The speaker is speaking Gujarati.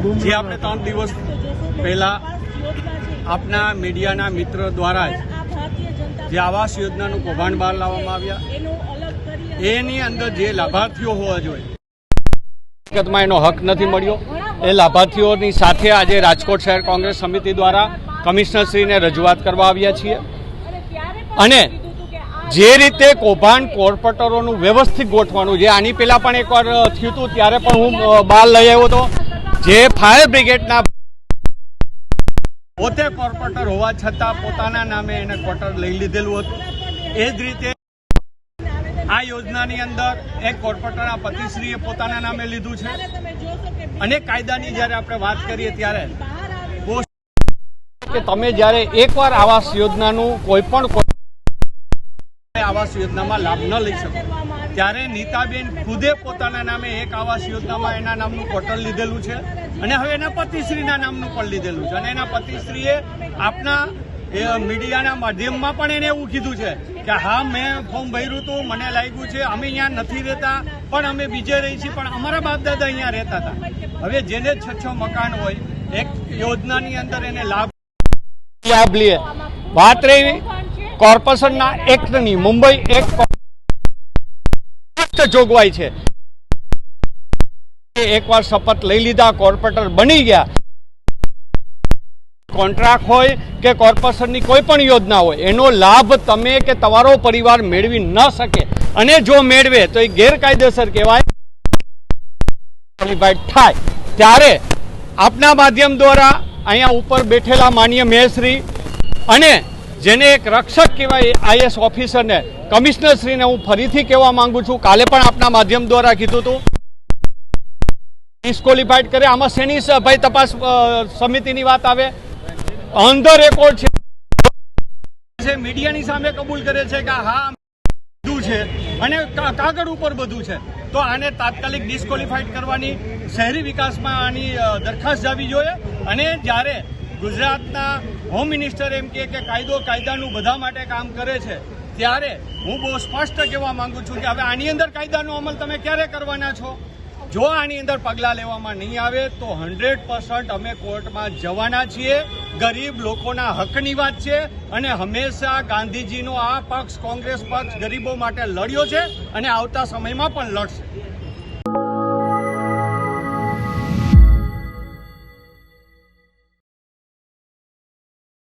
જે આપણે ત્રણ દિવસ પહેલા આપના મીડિયાના મિત્ર દ્વારા જે આવાસ યોજનાનું કૌભાંડ બહાર લાવવામાં આવ્યા. એની અંદર જે લાભાર્થીઓ હોવા જોઈએ. હકીકતમાં એનો હક નથી મળ્યો. એ લાભાર્થીઓની સાથે આજે રાજકોટ શહેર કોંગ્રેસ સમિતિ દ્વારા કમિશનરશ્રીને રજૂઆત કરવા આવ્યા છીએ. અને જે રીતે કૌભાંડ કોર્પોરેટરોનું વ્યવસ્થિત ગોઠવાનું જે આની પહેલાં પણ એકવાર થયું હતું, ત્યારે પણ હું બહાર લઈ આવ્યો હતો. જે ફાયર બ્રિગેડના પોતે કોર્પોરેટર હોવા છતાં પોતાના નામે એને ક્વાર્ટર લઈ લીધેલું હતું. એ જ રીતે આ યોજનાની અંદર એક કોર્પોરેટરના પતિશ્રીએ પોતાના નામે લીધું છે. અને કાયદાની જ્યારે આપણે વાત કરીએ ત્યારે કે તમે જ્યારે એકવાર આવાસ યોજનાનું કોઈ પણ આવાસ યોજનામાં લાભ ન લઈ શકો. ત્યારે નીતાબેન ખુદે પોતાના નામે એક આવાસ યોજનામાં એના નામનું પોર્ટલ લીધેલું છે અને હવે એના પતિશ્રીના નામનું પણ લીધેલું છે. અને એના પતિશ્રીએ આપના મીડિયાના માધ્યમમાં પણ એને એવું કીધું છે કે હા, મેં ફોર્મ ભર્યું હતું, મને લાગ્યું છે, અમે અહીંયા નથી રહેતા, પણ અમે બીજે રહી છીએ, પણ અમારા બાપ દાદા અહીંયા રહેતા હતા. હવે જેને છ છ મકાન હોય, એક યોજનાની અંદર એને લાભ લાભ લે. વાત રહી. કોર્પોરેશનના એક્ટની, મુંબઈ એક્ટ જોગવાઈ છે. એકવાર શપથ લઈ લીધા, કોર્પોરેટર બની ગયા. કોન્ટ્રાક્ટ હોય કે કોર્પોરેશનની કોઈ પણ યોજના હોય, એનો લાભ તમે કે તમારો પરિવાર મેળવી ન શકે. અને જો મેળવે, તો એ ગેરકાયદેસર કહેવાય. ક્વોલિફાઈડ થાય. ત્યારે આપના માધ્યમ દ્વારા અહીંયા ઉપર બેઠેલા માન્ય મેશ્રી અને જેને એક રક્ષક કહેવાય આઈએસ ઓફિસરને. કમિશનરશ્રીને હું ફરીથી કહેવા માંગુ છું, કાલે પણ આપના માધ્યમ દ્વારા કીધું હતું. ડિસ્કોલિફાઈડ કરે, આમાં શેની ભાઈ તપાસ સમિતિની વાત આવે? ઓન રેકોર્ડ છે. મીડિયાની સામે કબૂલ કરે છે કે હા બધું છે અને કાગળ ઉપર બધું છે. તો આને તાત્કાલિક ડિસ્કોલિફાઈડ કરવાની શહેરી વિકાસમાં આની દરખાસ્ત જાવી જોઈએ અને જ્યારે ગુજરાતના હોમ મિનિસ્ટર એમ કે કાયદો કાયદાનું બધા માટે કામ કરે છે. ત્યારે હું બહુ સ્પષ્ટ કહેવા માંગુ છું કે હવે આની અંદર કાયદાનો અમલ તમે ક્યારે કરવાના છો? જો આની અંદર પગલાં લેવામાં નહીં આવે, તો હંડ્રેડ અમે કોર્ટમાં જવાના છીએ. ગરીબ લોકોના હકની વાત છે અને હંમેશા ગાંધીજીનો આ પક્ષ કોંગ્રેસ પક્ષ ગરીબો માટે લડ્યો છે અને આવતા સમયમાં પણ લડશે.